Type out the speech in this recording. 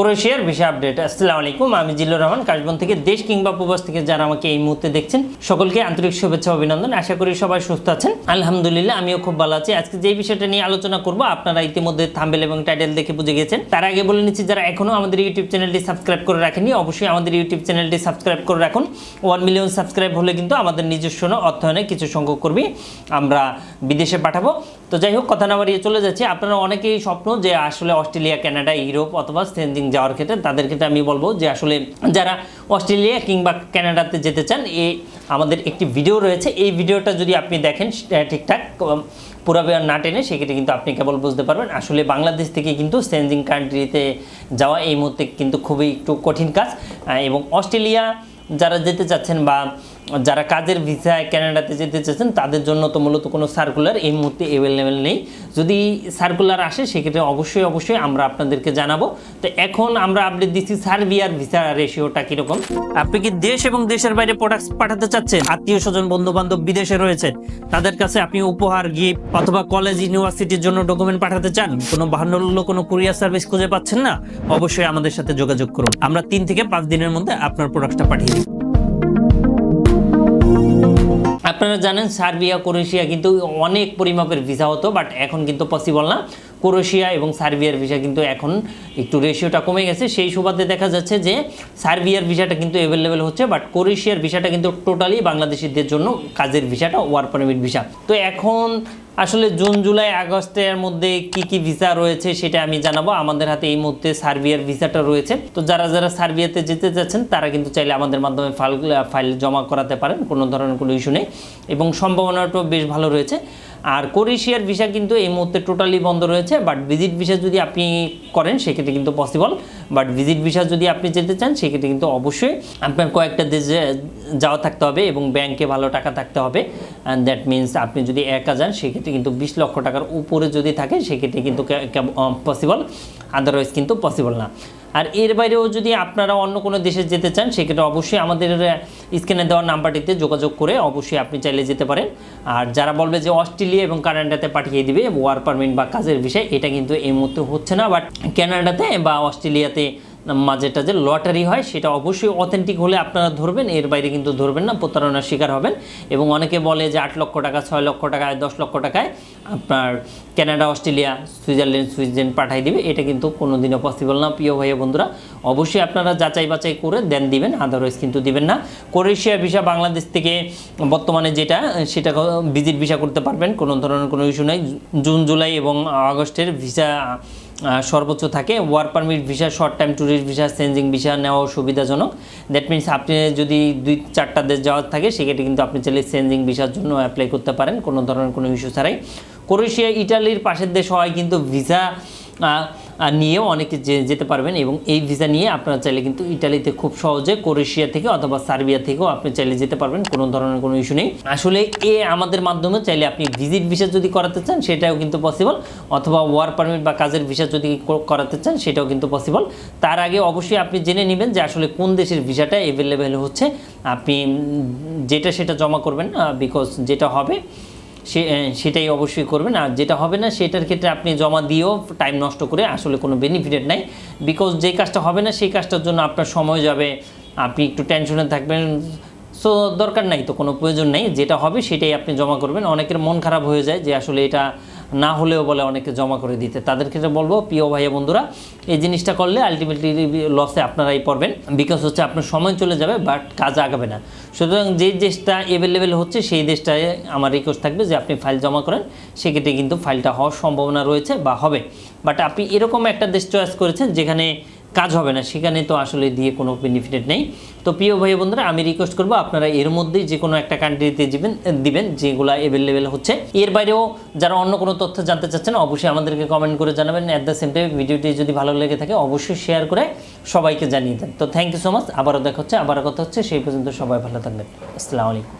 ক্রোয়েশিয়ার visa update আসসালামু আলাইকুম, আমি জিল্লুর রহমান, কাশবন থেকে দেশ কিংবা প্রবাস থেকে যারা আমাকে এই মুহূর্তে দেখছেন, সকলকে আন্তরিক শুভেচ্ছা অভিনন্দন। আশা করি সবাই সুস্থ আছেন। আলহামদুলিল্লাহ, আমিও খুব ভালো আছি। আজকে যে বিষয়টা নিয়ে আলোচনা করব, আপনারা ইতিমধ্যে থাম্বেল এবং টাইটেল দেখে বুঝে গেছেন। তার আগে বলে নিচ্ছি, যারা এখনও আমাদের ইউটিউব চ্যানেলটি সাবস্ক্রাইব করে রাখেনি অবশ্যই আমাদের ইউটিউব চ্যানেলটি সাবস্ক্রাইব করে রাখুন। ওয়ান মিলিয়ন সাবস্ক্রাইব হলে কিন্তু আমাদের নিজস্ব অর্থায়নে কিছু সংখ্যক কর্মী আমরা বিদেশে পাঠাবো। তো যাই হোক, কথা না বাড়িয়ে চলে যাচ্ছি। আপনারা অনেকেই স্বপ্ন যে আসলে অস্ট্রেলিয়া, কানাডা, ইউরোপ অথবা স্টেঞ্জিং যাওয়ার ক্ষেত্রে তাদের ক্ষেত্রে আমি বলব যে আসলে যারা অস্ট্রেলিয়া কিংবা ক্যানাডাতে যেতে চান, এ আমাদের একটি ভিডিও রয়েছে। এই ভিডিওটা যদি আপনি দেখেন ঠিকঠাক পুরাবে না টেনে, সেক্ষেত্রে কিন্তু আপনি কেবল বুঝতে পারবেন। আসলে বাংলাদেশ থেকে কিন্তু সেন্জিং কান্ট্রিতে যাওয়া এই মুহূর্তে কিন্তু খুবই একটু কঠিন কাজ। এবং অস্ট্রেলিয়া যারা যেতে চাচ্ছেন বা যারা কাজের ভিসায় ক্যানাডাতে যেতে চাচ্ছেন, তাদের জন্য তো মূলত কোনো সার্কুলার এই মুহূর্তে অ্যাভেলেবেল নেই। যদি সার্কুলার আসে, সেক্ষেত্রে অবশ্যই অবশ্যই আমরা আপনাদেরকে জানাব। তো এখন আমরা আপডেট দিচ্ছি সার্বিয়ার ভিসা রেশিওটা কীরকম। আপনি কি দেশ এবং দেশের বাইরে প্রোডাক্টস পাঠাতে চাচ্ছেন? আত্মীয় স্বজন বন্ধু বান্ধব বিদেশে রয়েছেন তাদের কাছে আপনি উপহার গিফট অথবা কলেজ ইউনিভার্সিটির জন্য ডকুমেন্ট পাঠাতে চান? কোনো বাহান্ন কোনো কুরিয়ার সার্ভিস খুঁজে পাচ্ছেন না? অবশ্যই আমাদের সাথে যোগাযোগ করুন। আমরা তিন থেকে পাঁচ দিনের মধ্যে আপনার প্রোডাক্টটা পাঠিয়ে আপনারা জানেন সার্বিয়া, ক্রোয়েশিয়া কিন্তু অনেক পরিমাপের ভিসা হতো বাট এখন কিন্তু পসিবল না। ক্রোয়েশিয়া এবং সার্বিয়ার ভিসা কিন্তু এখন একটু রেশিওটা কমে গেছে। সেই সুবাদে দেখা যাচ্ছে যে সার্বিয়ার ভিসাটা কিন্তু অ্যাভেলেবেল হচ্ছে বাট ক্রোয়েশিয়ার ভিসাটা কিন্তু টোটালি বাংলাদেশিদের জন্য কাজের ভিসাটা ওয়ার পারমিট ভিসা তো এখন আসলে জুন, জুলাই, আগস্টের মধ্যে কি কি ভিসা রয়েছে সেটা আমি জানাব। আমাদের হাতে এই মুহূর্তে সার্বিয়ার ভিসাটা রয়েছে। তো যারা যারা সার্বিয়াতে যেতে চাচ্ছেন, তারা কিন্তু চাইলে আমাদের মাধ্যমে ফাইল ফাইল জমা করাতে পারেন, কোনো ধরনের কোনো ইস্যু নেই। এবং সম্ভাবনাটাও বেশ ভালো রয়েছে। আর ক্রোয়েশিয়ার ভিসা কিন্তু এই মুহূর্তে টোটালি বন্ধ রয়েছে বাট ভিজিট ভিসা যদি আপনি করেন, সেক্ষেত্রে কিন্তু পসিবল বাট ভিজিট ভিসা যদি আপনি যেতে চান, সেক্ষেত্রে কিন্তু অবশ্যই আপনার কয়েকটা দেশে যাওয়া থাকতে হবে এবং ব্যাংকে ভালো টাকা থাকতে হবে অ্যান্ড দ্যাট মিনস আপনি যদি একা যান, সেক্ষেত্রে কিন্তু বিশ লক্ষ টাকার উপরে যদি থাকে সেক্ষেত্রে কিন্তু পসিবল আদারওয়াইজ কিন্তু পসিবল না। আর এর বাইরেও যদি আপনারা অন্য কোনো দেশে যেতে চান, সেক্ষেত্রে অবশ্যই আমাদের স্ক্রিনে দেওয়া নাম্বারটিতে যোগাযোগ করে অবশ্যই আপনি চাইলে যেতে পারেন। আর যারা বলবে যে অস্ট্রেলিয়া এবং কানাডাতে পাঠিয়ে দিবে ওয়ার পারমিট বা কাজের বিষয়, এটা কিন্তু এই মুহূর্তে হচ্ছে না। বাট কানাডাতে বা অস্ট্রেলিয়াতে মাঝেটা যে লটারি হয়, সেটা অবশ্যই অথেন্টিক হলে আপনারা ধরবেন, এর বাইরে কিন্তু ধরবেন না, প্রতারণার শিকার হবেন। এবং অনেকে বলে যে আট লক্ষ টাকা, ছয় লক্ষ টাকায়, দশ লক্ষ টাকায় আপনার কানাডা অস্ট্রেলিয়া, সুইজারল্যান্ড সুইজারল্যান্ড পাঠাই দিবে। এটা কিন্তু কোনো দিনও পসিবল না, প্রিয় ভাইয়া বন্ধুরা। অবশ্যই আপনারা যাচাই বাছাই করে দেন দিবেন আদারওয়াইজ কিন্তু দিবেন না। ক্রোয়েশিয়া ভিসা বাংলাদেশ থেকে বর্তমানে যেটা, সেটা ভিজিট ভিসা করতে পারবেন, কোনো ধরনের কোনো ইস্যু নেই। জুন, জুলাই এবং আগস্টের ভিসা সর্বোচ্চ থাকে। Work permit visa short time tourist visa changing visa নেওয়া সুবিধাজনক। দ্যাট মিনস আপনি যদি দুই, চারটা দেশ যাওয়ার থাকে, সেক্ষেত্রে কিন্তু আপনি চাইলে চেঞ্জিং ভিসার জন্য অ্যাপ্লাই করতে পারেন। কোনো ধরনের কোনো ইস্যু ছাড়াই। ক্রোয়েশিয়া, ইটালির পাশের দেশ হয় কিন্তু ভিসা নিয়েও অনেকে যেতে পারবেন এবং এই ভিসা নিয়ে আপনারা চাইলে কিন্তু ইটালিতে খুব সহজে ক্রোয়েশিয়া থেকে অথবা সার্বিয়া থেকেও আপনি চাইলে যেতে পারবেন, কোনো ধরনের কোনো ইস্যু নেই। আসলে এ আমাদের মাধ্যমে চাইলে আপনি ভিজিট ভিসা যদি করাতে চান, সেটাও কিন্তু পসিবল অথবা ওয়ার পারমিট বা কাজের ভিসা যদি করাতে চান, সেটাও কিন্তু পসিবল তার আগে অবশ্যই আপনি জেনে নেবেন যে আসলে কোন দেশের ভিসাটা অ্যাভেলেবেল হচ্ছে। আপনি যেটা সেটা জমা করবেন বিকজ যেটা হবে সে সেটাই অবশ্যই করবেন। আর যেটা হবে না, সেটার ক্ষেত্রে আপনি জমা দিয়েও টাইম নষ্ট করে আসলে কোনো বেনিফিটেড নাই। বিকজ যে কাজটা হবে না, সেই কাজটার জন্য আপনার সময় যাবে, আপনি একটু টেনশনে থাকবেন। সো দরকার নাই তো, কোনো প্রয়োজন নাই। যেটা হবে, সেটাই আপনি জমা করবেন। অনেকের মন খারাপ হয়ে যায় যে আসলে এটা না হলেও বলে অনেকে জমা করে দিতে। তাদেরকে বলব, প্রিয় ভাইয়া বন্ধুরা, এই জিনিসটা করলে আলটিমেটলি লসে আপনারাই পড়বেন বিকজ হচ্ছে আপনার সময় চলে যাবে বাট কাজ আগাবে না। সুতরাং যে দেশটা অ্যাভেলেবেল হচ্ছে, সেই দেশটায় আমার রিকোয়েস্ট থাকবে যে আপনি ফাইল জমা করেন। সেক্ষেত্রে কিন্তু ফাইলটা হওয়ার সম্ভাবনা রয়েছে বা হবে। বাট আপনি এরকম একটা দেশ চয়েস করেছেন, যেখানে কাজ হবে না, সেখানে তো আসলে দিয়ে কোনো বেনিফিট নেই। তো প্রিয় ভাই বন্ধুরা আমি রিকোয়েস্ট করব আপনারা এর মধ্যেই যে কোনো একটা কান্ট্রিতে দিবেন দিবেন, যেগুলো অ্যাভেলেবেল হচ্ছে। এর বাইরেও যারা অন্য কোনো তথ্য জানতে চাচ্ছেন, অবশ্যই আমাদেরকে কমেন্ট করে জানাবেন। অ্যাট দ্য সেম টাইম ভিডিওটি যদি ভালো লেগে থাকে, অবশ্যই শেয়ার করে সবাইকে জানিয়ে দেন। তো থ্যাংক ইউ সো মাচ আবারও দেখা হচ্ছে, আবারও কথা হচ্ছে, সেই পর্যন্ত সবাই ভালো থাকবেন। আসসালামু আলাইকুম।